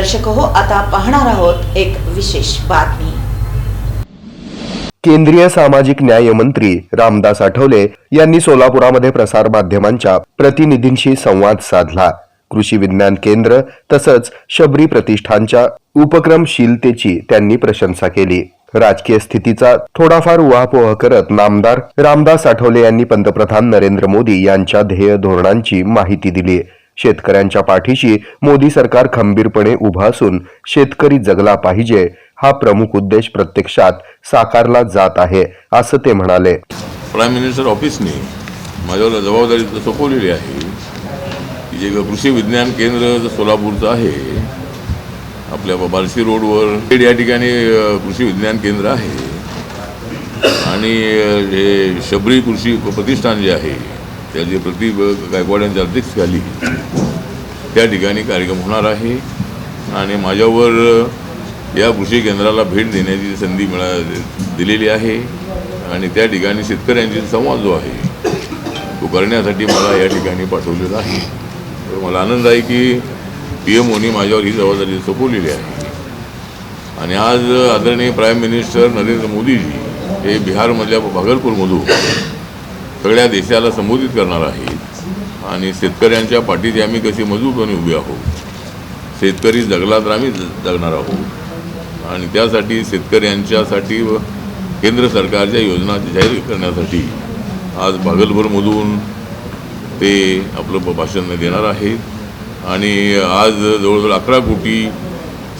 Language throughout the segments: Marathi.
दर्शक हो आता पाहणार आहोत एक विशेष बातमी. केंद्रीय सामाजिक न्याय मंत्री रामदास आठवले यांनी सोलापुरामध्ये प्रसार माध्यमांच्या प्रतिनिधींशी संवाद साधला. कृषी विज्ञान केंद्र तसंच शबरी प्रतिष्ठानच्या उपक्रमशीलतेची त्यांनी प्रशंसा केली. राजकीय स्थितीचा थोडाफार उहापोह करत नामदार रामदास आठवले यांनी पंतप्रधान नरेंद्र मोदी यांच्या ध्येय धोरणांची माहिती दिली. शेतकऱ्यांच्या पाठीशी मोदी सरकार खंबीरपणे उभा असून शेतकरी जगला पाहिजे हा प्रमुख उद्देश प्रत्यक्षात साकारला जात आहे असं ते म्हणाले. प्राईम मिनिस्टर ऑफिसने माझ्यावर जबाबदारी सोपवलेली आहे की जे कृषी विज्ञान केंद्र सोलापूरचं आहे आपल्या बार्शी रोडवर या ठिकाणी कृषी विज्ञान केंद्र आहे आणि हे शबरी कृषी प्रतिष्ठान जे आहे त्याची प्रति गायकवाड यांच्या अध्यक्षतेखाली त्या ठिकाणी कार्यक्रम होणार आहे. आणि माझ्यावर या कृषी केंद्राला भेट देण्याची संधी मिळा दिलेली आहे. आणि त्या ठिकाणी शेतकऱ्यांशी संवाद जो आहे तो करण्यासाठी मला या ठिकाणी पाठवलेला आहे. तर मला आनंद आहे की पी एम ओनी माझ्यावर ही जबाबदारी सोपवलेली आहे. आणि आज आदरणीय प्राईम मिनिस्टर नरेंद्र मोदीजी हे बिहारमधल्या भागलपूरमधून सगळ्या देशाला संबोधित करणार आहेत आणि शेतकऱ्यांच्या पाठीत आम्ही कशी मजबूतपणे उभे आहोत. शेतकरी जगला तर आम्ही जगणार आहोत. आणि त्यासाठी शेतकऱ्यांच्यासाठी व केंद्र सरकारच्या योजना जाहीर करण्यासाठी आज भागलपूरमधून ते आपलं भाषण देणार आहेत. आणि आज जवळजवळ अकरा कोटी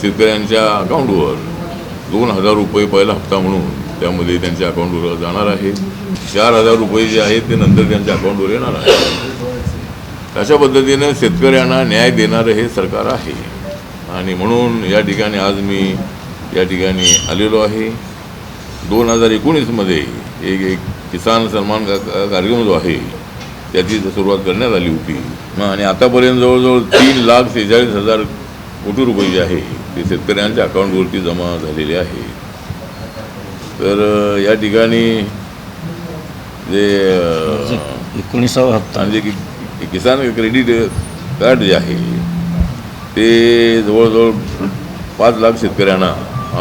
शेतकऱ्यांच्या अकाउंटवर दोन हजार रुपये पहिला हप्ता म्हणून त्यामध्ये त्यांच्या अकाउंटवर जाणार आहे. चार हजार रुपये जे आहेत ते नंतर त्यांच्या अकाउंटवर येणार आहे. अशा पद्धतीनं शेतकऱ्यांना न्याय देणारं हे सरकार आहे. आणि म्हणून या ठिकाणी आज मी या ठिकाणी आलेलो आहे. दोन हजार एकोणीसमध्ये एक एक किसान सन्मान का कार्यक्रम जो आहे त्याची सुरुवात करण्यात आली होती. आणि आतापर्यंत जवळजवळ तीन लाख सेहेचाळीस हजार कोटी रुपये जे आहे ते शेतकऱ्यांच्या अकाउंटवरती जमा झालेले आहे. तर या ठिकाणी जे एकोणीसावा हप्ता. आणि जे कि किसान क्रेडिट कार्ड जे आहे ते जवळजवळ पाच लाख शेतकऱ्यांना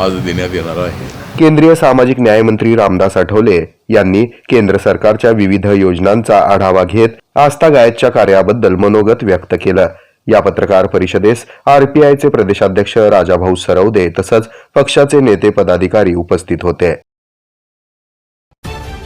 आज देण्यात येणार आहे. केंद्रीय सामाजिक न्याय मंत्री रामदास आठवले यांनी केंद्र सरकारच्या विविध योजनांचा आढावा घेत आस्था गायतच्या कार्याबद्दल मनोगत व्यक्त केलं. या पत्रकार परिषदेस आरपीआयचे प्रदेशाध्यक्ष राजाभाऊ सरवदे तसंच पक्षाचे नेते पदाधिकारी उपस्थित होते.